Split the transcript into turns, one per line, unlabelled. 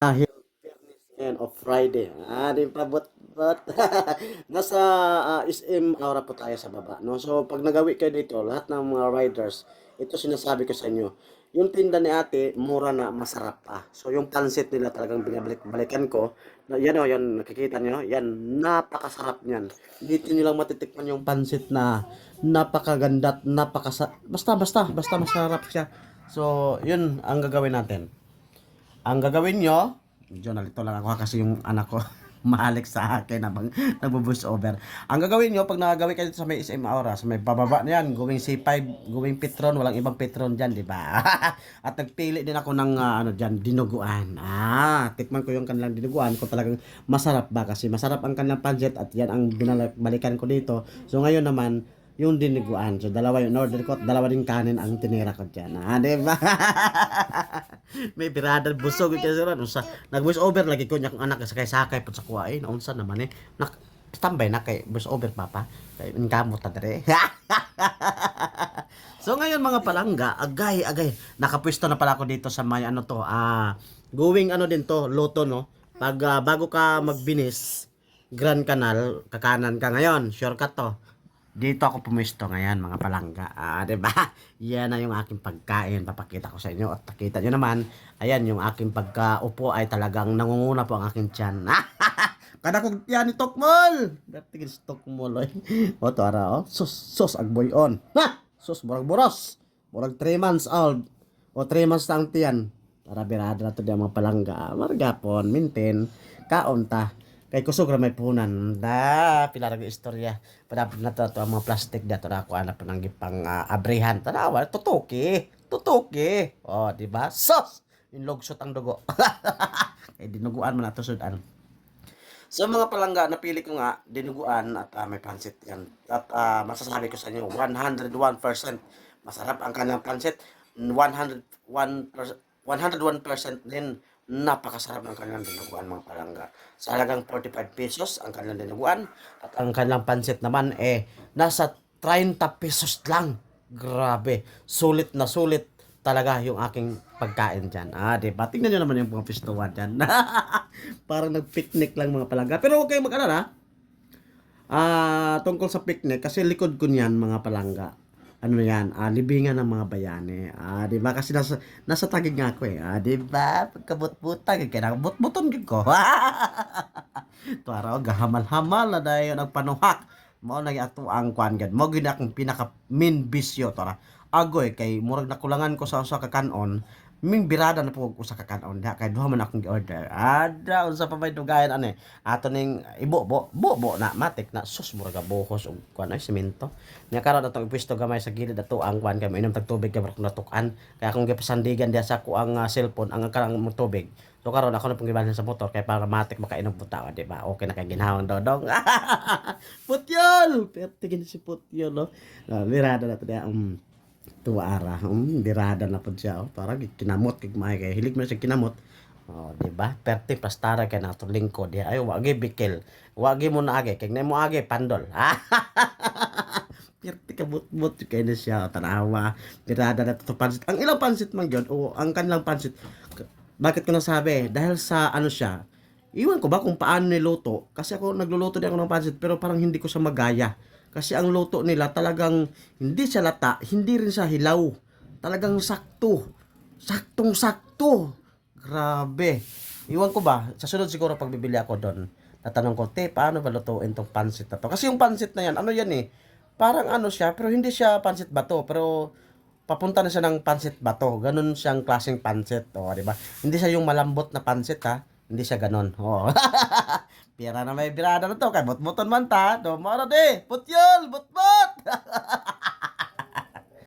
dahil Fairness ngayon of Friday. Ah, di pa but but nasa ah, SM Aura po tayo sa baba, no? So pag nagawi kayo dito, lahat ng mga riders, ito sinasabi ko sa inyo. Yung tinda ni ate, mura na, masarap pa. So yung pansit nila talagang binabalik-balikan ko. Na, yan o, yan, nakikita nyo, yan, napakasarap niyan. Dito nyo lang matitikman yung pansit na napakaganda at napakasa... Basta, basta, basta masarap siya. So, yun ang gagawin natin. Ang gagawin nyo, medyo nalito lang ako kasi yung anak ko mahalik sa akin habang nagbo-voice over. Ang gagawin nyo, pag nakagawin kayo sa may SM Aura, sa may bababa na yan, going C5, going Petron, walang ibang Petron dyan, di ba? At nagpili din ako ng ah, ano dyan, dinuguan. Ah, tikman ko yung kanilang dinuguan kung talagang masarap ba kasi masarap ang kanilang pancit at yan ang binalikan ko dito. So ngayon naman, yung diniguan. So, dalawa yung order ko dalawa din kanin ang tinira ko dyan. Ah, di ba? May birada busog yung kasi ron. Sa, nag-voice over lagi ko niya kung anak sa kay sakay po sa kuha. Eh, naunsa naman eh. Nak, standby na kay voice over papa. Kay ingkamo ta dere. so ngayon mga palangga, agay agay. Nakapwesto na pala ako dito sa may ano to. Ah, going ano din to, loto no. Pag ah, bago ka magbinis, Grand Canal, kakanan ka ngayon. Shortcut to. Dito ako pumisto ngayon mga palangga. Ah, ba? Yan na yung aking pagkain. Papakita ko sa inyo at nakita nyo naman, ayan yung aking pagkaupo ay talagang nangunguna po ang aking tiyan. Kada kong tiyan ni Tokmol. Gatigin si Tokmol. Oy. O to ara oh. Sus sus agboy on. Ha! Sus murag boros. Murag 3 months old. O 3 months na ang tiyan. Tara birada na to di mga palangga. Ah, Margapon, mintin, kaon ta. Kay kusog ra may punan. Da, pila ra istorya. Padapit na to, to ang mga plastic da to na ako anak pa nang gipang uh, abrihan. Tanawa, tutuki. Tutuki. Oh, di ba? Sos! Yung logsot ang dugo. Kay dinuguan man ato sudan. So mga palangga, napili ko nga dinuguan at ah, may pansit yan. At ah, masasabi ko sa inyo, 101% masarap ang kanilang pansit. 101%, 101% din napakasarap ng kanilang dinuguan mga palangga. Sa halagang 45 pesos ang kanilang dinuguan at ang kanilang pansit naman eh nasa 30 pesos lang. Grabe. Sulit na sulit talaga yung aking pagkain dyan. Ah, di ba? Tingnan nyo naman yung mga pistuan dyan. Parang nag-picnic lang mga palangga. Pero huwag kayong mag-alala. Ah, tungkol sa picnic kasi likod ko niyan mga palangga. Ano yan? Ah, libingan ng mga bayani. Ah, di ba? Kasi nasa nasa tagig nga ako eh. Ah, di ba? Pagkabut-butag kaya but-buton gid ko. to araw gahamal-hamal na dayon ang panuhak. Mao na ato ang kwan gad. Mo gid akong pinaka main bisyo to ra. Agoy kay murag nakulangan ko sa usa ka kanon. Ming birada na po ko sa kakanon da kay duha man akong gi-order. Ada unsa pa may dugayan ane. Ato ning ibo bo bo bo na matik na sus murag buhos og kwan ay semento. Nya karon atong pwesto gamay sa gilid ato ang kwan kay mainom tag tubig kay barok natukan. Kaya akong gipasandigan diya sa ko ang ah, cellphone ang karang tubig. So karon ako na pong gibalhin sa motor kay para matik makainom puta di ba? Okay na kay ginhawang dodong. Putyol! Pertigin si Putyol no. Uh, birada na to diya. Um, tuwa ara um, birada na po siya oh. para kinamot kay may kay hilig man siya kinamot. Oh di ba? Perti pastara kay nato lingkod di ay wagi bikil wagi mo na agi kay mo agi pandol. Perti ka but-but kay na siya tanawa. Birada na to pansit. Ang ilang pansit man gyud o ang kanilang pansit bakit ko nasabi? Dahil sa ano siya Iwan ko ba kung paano niluto? Kasi ako nagluluto din ako ng pansit pero parang hindi ko siya magaya. Kasi ang luto nila talagang hindi siya lata, hindi rin siya hilaw. Talagang sakto. Saktong sakto. Grabe. Iwan ko ba, sa sunod siguro pag bibili ako doon, tatanong ko, te, paano ba lutuin tong pansit na to? Kasi yung pansit na yan, ano yan eh, parang ano siya, pero hindi siya pansit bato, pero papunta na siya ng pansit bato. Ganun siyang klaseng pansit, o, di ba? Hindi siya yung malambot na pansit, ha? Hindi siya ganon. Oh. Pira na may birada na to. Kay bot-boton man ta. Na de. Putyol, bot-bot.